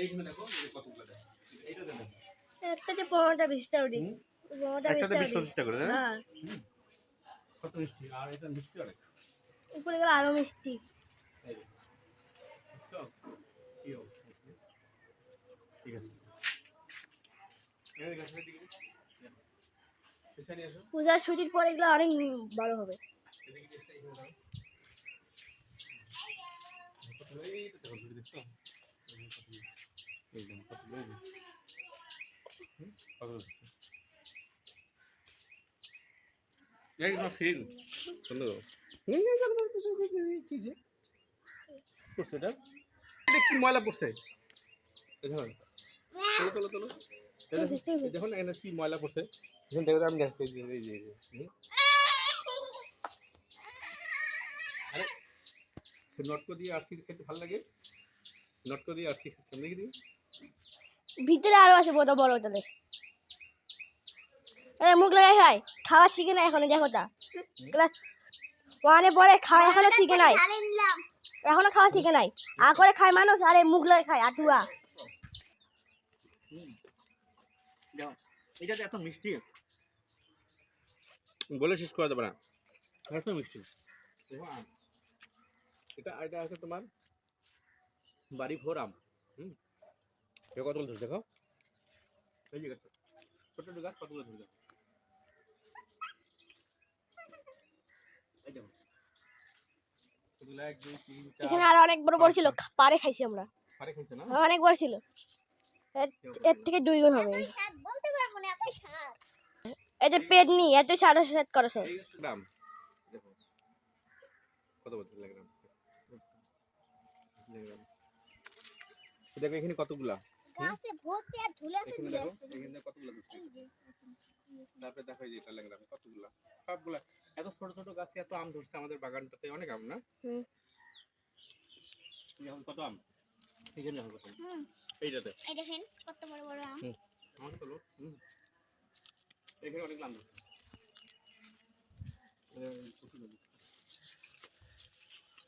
এইখানে দেখো এই যে কতগুলো দেখো। এইটা দেখো। একটাতে পনেরোটা বিশটা উঠি হুম? বিশ পঁচিশটা করে হ্যাঁ। কত মিষ্টি? আর এটা মিষ্টি অনেক। উপরে গেলে আরও মিষ্টি? ঠিক আছে। পূজার ছুটির পরে এগুলো অনেক বড় হবে? এই দেখো, ময়লা এখানে কি ময়লা নটকো দিয়ে আরসি খেতে ভালো লাগে নটকো দিয়ে আরসি খাচ্ছেন দেখি ভিতরে আরও আছে বড় বড় ওটাতে মুখ লাগাই খাই খাওয়া শিখে নাই এখনও দেখো তা। ক্লাস ওয়ানে পরে খাওয়া এখনও শিখে নাই। এখনও খাওয়া শিখে নাই। আ করে খায় মানুষ আরে মুখ লাগাই খায় আটুয়া। এটাতে এত মিষ্টি। বলে শেষ করা যাবে না। এত মিষ্টি। এটা এটা আছে তোমার বাড়ি ভোর আম। হুম। দেখো কতগুলো ধরছে দেখো? এই যে গাছ ছোট ছোট গাছ কতগুলো এই দেখো। এখানে আরও অনেক বড় বড় ছিল। খা- পারে খাইছি আমরা। পারে খাইছে না? অনেক বড় ছিল। এর- এর থেকে দুই গুণ হবে। বলতে পারব না এত স্বাদ। এই যে পেটনি এত সাড়ে সাত করেছে। এই গাছটার দাম দেখো। কত এখানে কতগুলা? গাছে ভর্তি আর ঝুলে আছে ঝুলে আছে। এখানে কতগুলা ধরছে তারপরে দেখো এই এটা লাগলাম কতগুলা? সবগুলা। এত ছোট ছোট গাছে এত আম ধরছে আমাদের বাগানটাতে। অনেক আম না? এখন কত আম। এখানে দেখো কত এইটাতে। এই দেখেন কত বড় বড় আম। আমার তো লোক এখানে অনেক আম ধরছে।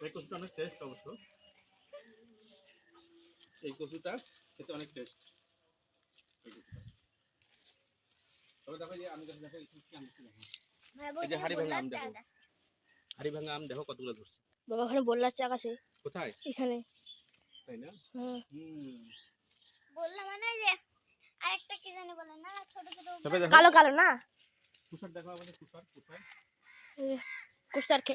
এই কচুটা অনেক টেস্ট অবশ্য। এই কচুটা খেতে অনেক টেস্ট তবে দেখো যে আমি দেখো এই কি আম দেখো। ভাই এই যে হাড়ি ভাঙা আম দেখো। হাড়ি ভাঙা আম দেখো কতগুলো ধরছে। বাবা ওখানে বললার চাক আছে। কোথায়? এখানে। তাই না? হ্যাঁ। হুম। বললাম মানে যে আরেকটা কি জানি বলে না ছোট ছোট। কালো কালো না? তুষার দেখো আমাদের খে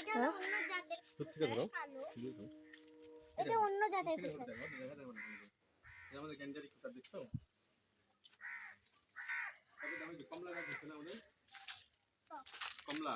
এটা অন্য জাতের থেকে ধরো? থেকে এটা অন্য জাতের ধরো। এটা আমাদের গ্যাঞ্জারি তুষার দেখছ? কমলা গাছ দেখছ না আমাদের? কমলা?